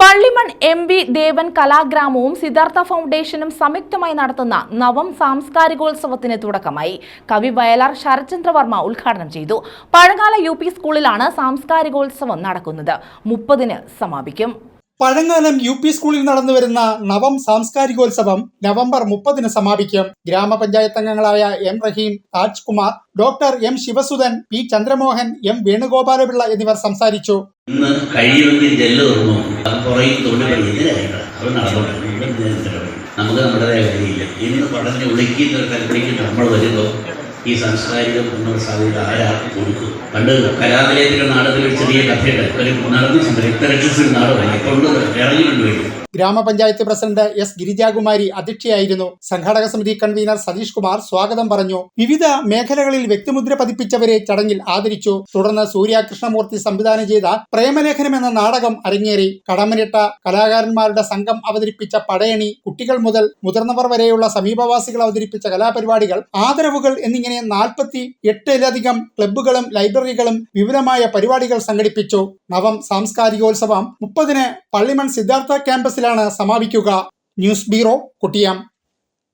Pallimon M V Devan കലാഗ്രാമവും സിദ്ധാർത്ഥ ഫൗണ്ടേഷനും സംയുക്തമായി നടത്തുന്ന നവം സാംസ്കാരികോത്സവത്തിന് തുടക്കമായി. കവി വയലാർ ശരത്ചന്ദ്രവർമ്മ ഉദ്ഘാടനം ചെയ്തു. പഴകാല യു സ്കൂളിലാണ് സാംസ്കാരികോത്സവം നടക്കുന്നത്. മുപ്പതിന് സമാപിക്കും. പഴങ്ങാലം യു പി സ്കൂളിൽ നടന്നു വരുന്ന നവം സാംസ്കാരികോത്സവം നവംബർ മുപ്പതിന് സമാപിക്കും. ഗ്രാമപഞ്ചായത്ത് അംഗങ്ങളായ M Rahim Taj Kumar doctor M Sivasudhan P Chandramohan M Venugopalapillai എന്നിവർ സംസാരിച്ചു. ഇന്ന് നമുക്ക് നമ്മുടേതായ കാര്യമില്ല ഇന്ന് പഠനം ഒളിക്കുന്ന ഒരു നമ്മൾ വരുമ്പോൾ ഈ സാംസ്കാരിക മുന്നോട്ട് സാധ്യത ആരാ കൊടുക്കും പണ്ട് കലാനിലയത്തിലെ നാടകത്തിൽ ചെറിയ കഥയുണ്ട്. ഒരു നടന്നിട്ടുണ്ട് രക്തരക്ഷസിൽ നാടകമായി ഇപ്പോൾ ഇറങ്ങി വേണ്ടി ഗ്രാമപഞ്ചായത്ത് പ്രസിഡന്റ് എസ് ഗിരിജാകുമാരി അധ്യക്ഷയായിരുന്നു. സംഘാടക സമിതി കൺവീനർ സതീഷ് കുമാർ സ്വാഗതം പറഞ്ഞു. വിവിധ മേഖലകളിൽ വ്യക്തിമുദ്ര പതിപ്പിച്ചവരെ ചടങ്ങിൽ ആദരിച്ചു. തുടർന്ന് സൂര്യ കൃഷ്ണമൂർത്തി സംവിധാനം ചെയ്ത പ്രേമലേഖനം എന്ന നാടകം അരങ്ങേറി. കടമനിട്ട കലാകാരന്മാരുടെ സംഘം അവതരിപ്പിച്ച പടയണി കുട്ടികൾ മുതൽ മുതിർന്നവർ വരെയുള്ള സമീപവാസികൾ അവതരിപ്പിച്ച കലാപരിപാടികൾ ആദരവുകൾ എന്നിങ്ങനെ നാൽപ്പത്തി എട്ടിലധികം ക്ലബ്ബുകളും ലൈബ്രറികളും വിപുലമായ പരിപാടികൾ സംഘടിപ്പിച്ചു. നവം സാംസ്കാരികോത്സവം മുപ്പതിന് പള്ളിമൺ സിദ്ധാർത്ഥ ക്യാമ്പസിലാണ് സമാപിക്കുക. News bureau കുട്ടിയാം.